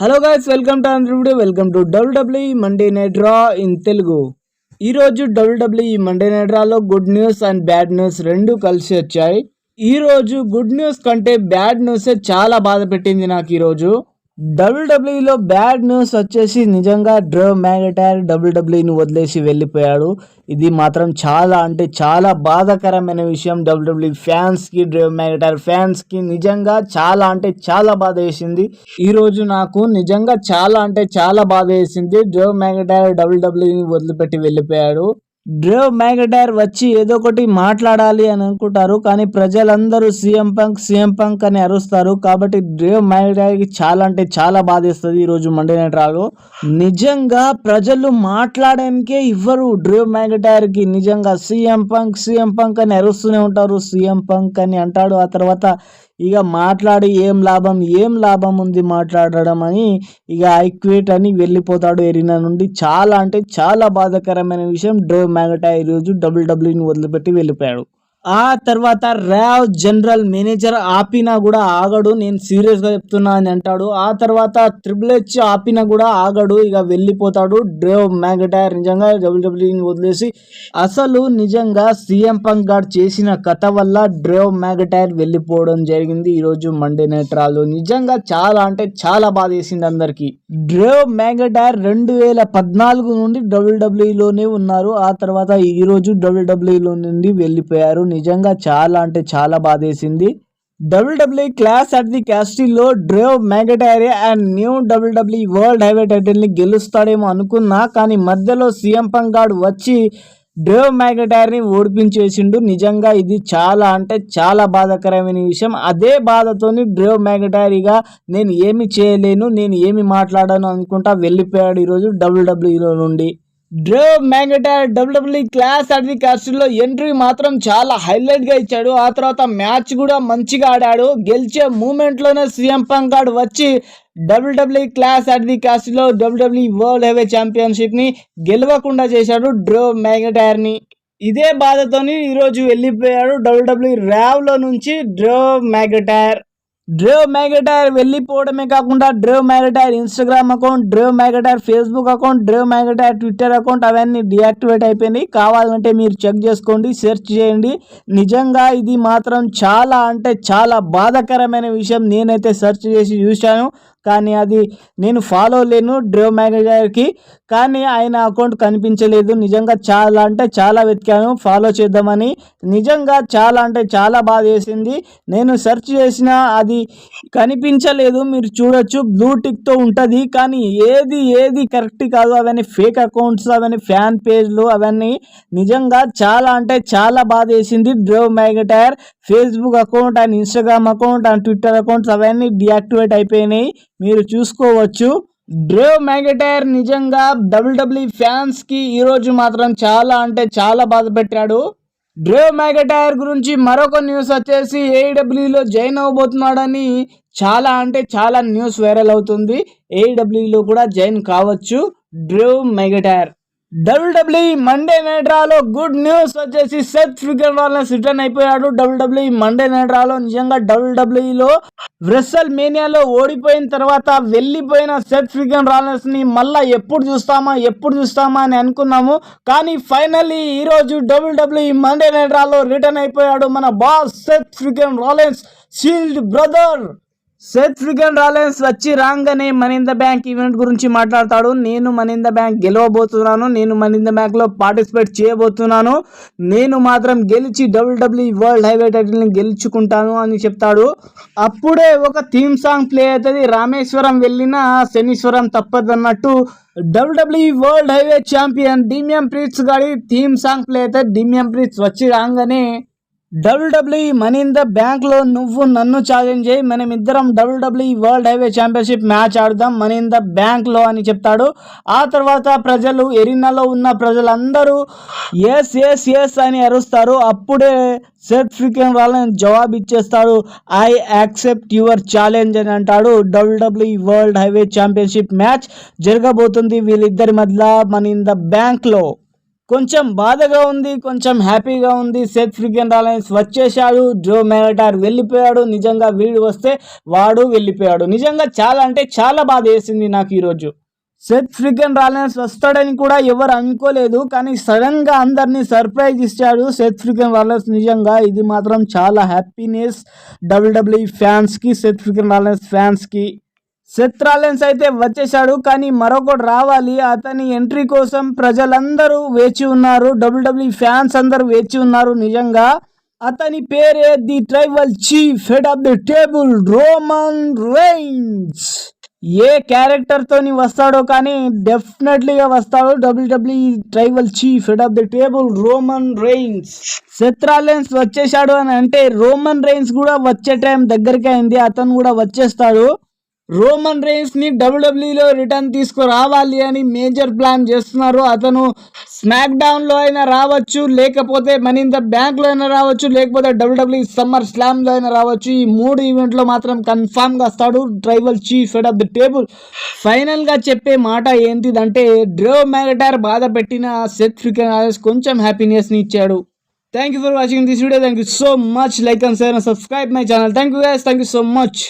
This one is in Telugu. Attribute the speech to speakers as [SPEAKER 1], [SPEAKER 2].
[SPEAKER 1] Hello guys welcome to ఆంధ్రప్రూడే welcome to W W E Monday night Raw in Telugu ఈరోజు W W Monday night రాలో good news and bad news రెండు కలిసి వచ్చాయి. ఈ రోజు గుడ్ న్యూస్ కంటే బ్యాడ్ న్యూసే చాలా బాధ పెట్టింది నాకు ఈరోజు డబ్ల్యూడబ్ల్యూలో బ్యాడ్ న్యూస్ వచ్చేసి నిజంగా డ్రో మ్యాగటైర్ డబ్ల్యూడబ్ల్యూని వదిలేసి వెళ్ళిపోయాడు. ఇది మాత్రం చాలా అంటే చాలా బాధాకరమైన విషయం. డబ్ల్యూడబ్ల్యూ ఫ్యాన్స్కి డ్రో మ్యాగటైర్ ఫ్యాన్స్కి నిజంగా చాలా అంటే చాలా బాధ వేసింది. ఈరోజు నాకు నిజంగా చాలా అంటే చాలా బాధ వేసింది. డ్రో మ్యాగటైర్ డబ్ల్యూడబ్ల్యూని వదిలిపెట్టి వెళ్ళిపోయాడు. డ్రేవ్ మ్యాగడైర్ వచ్చి ఏదో ఒకటి మాట్లాడాలి అని అనుకుంటారు కానీ ప్రజలందరూ సీఎం పంక్ సీఎం పంక్ అని అరుస్తారు. కాబట్టి డ్రేవ్ మ్యాగడైర్కి చాలా అంటే చాలా బాధేస్తుంది ఈరోజు మండే నైట్ రాలో నిజంగా ప్రజలు మాట్లాడడానికే ఇవ్వరు డ్రేవ్ మ్యాగడైర్కి నిజంగా సీఎం పంక్ సీఎం పంక్ అని అరుస్తూనే ఉంటారు. సీఎం పంక్ అని అంటాడు. ఆ తర్వాత ఇక మాట్లాడి ఏం లాభం ఏం లాభం ఉంది మాట్లాడడం అని ఇక ఐక్వేట్ అని వెళ్ళిపోతాడు ఎరినా నుండి. చాలా అంటే చాలా బాధాకరమైన విషయం డ్రో మ్యాగటా ఈరోజు డబ్ల్యూడబ్ల్యూని వదిలిపెట్టి వెళ్ళిపోయాడు. ఆ తర్వాత ర్యావ్ జనరల్ మేనేజర్ ఆపినా కూడా ఆగడు నేను సీరియస్గా చెప్తున్నా అని అంటాడు. ఆ తర్వాత ట్రిపుల్ హెచ్ ఆపినా కూడా ఆగడు ఇక వెళ్ళిపోతాడు. డ్రేవ్ మ్యాగటైర్ నిజంగా డబ్ల్యూడబ్ల్యూని వదిలేసి. అసలు నిజంగా సీఎం పంక్ గార్డ్ చేసిన కథ వల్ల డ్రేవ్ మ్యాగటైర్ వెళ్ళిపోవడం జరిగింది ఈరోజు మండే నైట్ రాలో. నిజంగా చాలా అంటే చాలా బాధ వేసింది అందరికీ. డ్రేవ్ మ్యాగటైర్ రెండు వేల పద్నాలుగు నుండి డబ్ల్యూడబ్ల్యూలోనే ఉన్నారు. ఆ తర్వాత ఈ రోజు డబ్ల్యూడబ్ల్యూలో నుండి వెళ్ళిపోయారు. నిజంగా చాలా అంటే చాలా బాధేసింది. W W class at the క్యాస్టిల్లో Drew McIntyre and new WWE world heavyweight టైటిల్ని గెలుస్తాడేమో అనుకున్నా కానీ మధ్యలో సీఎం పంగాడ్ వచ్చి డ్రేవ్ మ్యాగటైర్ని ఓడిపించేసిండు. నిజంగా ఇది చాలా అంటే చాలా బాధాకరమైన విషయం. అదే బాధతోని డ్రేవ్ మ్యాగటారిగా నేను ఏమి చేయలేను నేను ఏమి మాట్లాడాను అనుకుంటా వెళ్ళిపోయాడు ఈరోజు డబ్ల్యూడబ్ల్యూలో నుండి. Drew McIntyre WWE Clash at the entry మాత్రం చాలా హైలైట్గా ఇచ్చాడు. ఆ తర్వాత మ్యాచ్ కూడా మంచిగా ఆడాడు. గెలిచే మూమెంట్లోనే సీఎం పంకాడు వచ్చి డబ్ల్యూడబ్ల్యూ క్లాస్ అట్ ది లో డబ్ల్యూడబ్ల్యూ వరల్డ్ హెవీ ఛాంపియన్షిప్ని గెలవకుండా చేశాడు డ్రో మ్యాంగటైర్ని ఇదే బాధతోని ఈరోజు వెళ్ళిపోయాడు డబ్ల్యూడబ్ల్యూ ర్యావ్లో నుంచి డ్రో మ్యాగటైర్ డ్రేవ్ మ్యాగటైర్ వెళ్ళిపోవడమే కాకుండా Drew McIntyre Instagram account Drew McIntyre Facebook account Drew McIntyre Twitter account అవన్నీ డియాక్టివేట్ అయిపోయినాయి. కావాలంటే మీరు చెక్ చేసుకోండి సెర్చ్ చేయండి. నిజంగా ఇది మాత్రం చాలా అంటే చాలా బాధాకరమైన విషయం. నేనైతే సెర్చ్ చేసి చూశాను. కానీ అది నేను ఫాలో లేను డ్రేవ్ మ్యాగటైర్కి కానీ ఆయన అకౌంట్ కనిపించలేదు. నిజంగా చాలా అంటే చాలా వెతికాను. ఫాలో చేద్దామని. నిజంగా చాలా అంటే చాలా బాధ వేసింది. నేను సెర్చ్ చేసిన అది కనిపించలేదు. మీరు చూడొచ్చు. బ్లూ టిక్తో ఉంటుంది. కానీ ఏది ఏది కరెక్ట్ కాదు. అవన్నీ ఫేక్ అకౌంట్స్ అవన్నీ ఫ్యాన్ పేజ్లు అవన్నీ నిజంగా చాలా అంటే చాలా బాధ వేసింది. Drew McIntyre Facebook account and Instagram account and Twitter accounts అవన్నీ డియాక్టివేట్ అయిపోయినాయి. మీరు చూసుకోవచ్చు. డ్రేవ్ మ్యాగటైర్ నిజంగా డబ్ల్యూడబ్ల్యూ ఫ్యాన్స్కి మాత్రం చాలా అంటే చాలా బాధ పెట్టాడు. డ్రేవ్ మ్యాగటైర్ గురించి మరొక న్యూస్ వచ్చేసి ఏఈడబ్ల్యూలో జాయిన్ అవ్వబోతున్నాడని చాలా అంటే చాలా న్యూస్ వైరల్ అవుతుంది. ఏఈడబ్ల్యూలో కూడా జాయిన్ కావచ్చు. డ్రేవ్ మ్యాగటైర్ డబ్ల్యూడబ్ల్యూఈ మండే నైట్రాలో గుడ్ న్యూస్ వచ్చేసి సెత్ ఫ్రిగన్ రాలెన్స్ రిటర్న్ అయిపోయాడు. డబ్ల్యూడబ్ల్యూఈ మండే నైట్రాలో నిజంగా డబ్ల్యూడబ్ల్యూఈలో వ్రెస్సల్ మేనియాలో ఓడిపోయిన తర్వాత వెళ్ళిపోయిన సెత్ ఫ్రిగన్ రాలెన్స్ని మళ్ళా ఎప్పుడు చూస్తామా ఎప్పుడు చూస్తామా అని అనుకున్నాము. కానీ ఫైనల్లీ ఈరోజు డబ్ల్యూడబ్ల్యూఈ డబ్ల్యూడబ్ల్యూ మండే నైట్రాలో రిటర్న్ అయిపోయాడు మన boss Seth Freakin Rollins Shield brother Seth Freakin Rollins వచ్చి రాగానే మనింద బ్యాంక్ ఈవెంట్ గురించి మాట్లాడతాడు. నేను మనింద బ్యాంక్ గెలవబోతున్నాను. నేను మనింద బ్యాంక్లో పార్టిసిపేట్ చేయబోతున్నాను. నేను మాత్రం గెలిచి డబ్ల్యూడబ్ల్యూ వరల్డ్ హైవే టైటిల్ని గెలుచుకుంటాను అని చెప్తాడు. అప్పుడే ఒక థీమ్ సాంగ్ ప్లే అవుతుంది. రామేశ్వరం వెళ్ళిన శనీశ్వరం తప్పదన్నట్టు WWE world heavyweight champion Damian Priest గాడి థీమ్ సాంగ్ ప్లే అవుతుంది. డిమియం ప్రీట్స్ వచ్చి రాగానే డబ్ల్యూడబ్ల్యూ మనీ ఇన్ ద బ్యాంక్లో నువ్వు నన్ను ఛాలెంజ్ చేయి. మనం ఇద్దరం W W world highway championship match ఆడదాం. మనీ ఇన్ ద బ్యాంక్లో అని చెప్తాడు. ఆ తర్వాత ప్రజలు ఎరినాలో ఉన్న ప్రజలందరూ ఎస్ ఎస్ ఎస్ అని అరుస్తారు. అప్పుడే సెత్ ఫ్రీకెన్ వాళ్ళని జవాబు ఇచ్చేస్తాడు ఐ యాక్సెప్ట్ యువర్ ఛాలెంజ్ అని అంటాడు. W W world highway championship match జరగబోతుంది. వీళ్ళిద్దరి మధ్య మనీ ఇన్ ద బ్యాంక్లో కొంచెం బాధగా ఉంది కొంచెం హ్యాపీగా ఉంది. సెత్ ఫ్రికెన్ రాలెన్స్ వచ్చేసాడు డ్రో మెరటార్ వెళ్ళిపోయాడు. నిజంగా వీడు వస్తే వాడు వెళ్ళిపోయాడు. నిజంగా చాలా అంటే చాలా బాధ వేసింది నాకు ఈరోజు. సెత్ ఫ్రికెన్ రాలెన్స్ వస్తాడని కూడా ఎవరు అనుకోలేదు కానీ సడన్గా అందరినీ సర్ప్రైజ్ ఇచ్చాడు సెత్ ఫ్రికెన్ రాలయన్స్ నిజంగా ఇది మాత్రం చాలా హ్యాపీనెస్. డబ్ల్యూడబ్ల్యూఈ ఫ్యాన్స్కి సెత్ ఫ్రికెన్ రాలెన్స్ ఫ్యాన్స్కి సెత్రాలెన్స్ అయితే వచ్చేసాడు కానీ మరొకటి రావాలి. అతని ఎంట్రీ కోసం ప్రజలందరూ వేచి ఉన్నారు. డబ్ల్యూడబ్ల్యూ ఫ్యాన్స్ అందరూ వేచి ఉన్నారు నిజంగా. అతని పేరే the tribal chief head of the table Roman Reigns ఏ క్యారెక్టర్తోని వస్తాడో కానీ డెఫినెట్లీగా వస్తాడు W W tribal chief head of the table Roman Reigns Seth Rollins వచ్చేసాడు అని అంటే రోమన్ రైన్స్ కూడా వచ్చే టైం దగ్గరికి అయింది. అతను కూడా వచ్చేస్తాడు. రోమన్ రైన్స్ని డబ్ల్యూడబ్ల్యూలో రిటర్న్ తీసుకురావాలి అని మేజర్ ప్లాన్ చేస్తున్నారు. అతను స్మాక్డౌన్లో అయినా రావచ్చు లేకపోతే మనీ ఇన్ ద అయినా రావచ్చు లేకపోతే డబ్ల్యూడబ్ల్యూ సమ్మర్ స్లామ్లో అయినా రావచ్చు. ఈ మూడు ఈవెంట్లో మాత్రం కన్ఫామ్గా వస్తాడు tribal chief head of the table. ఫైనల్గా చెప్పే మాట ఏంటిదంటే డ్రో మ్యాగటార్ బాధ పెట్టిన సెత్ ఫ్రికెన్ కొంచెం హ్యాపీనెస్ని ఇచ్చాడు. Thank you for watching this video thank so much like and share and subscribe my channel thank you guys thank you so much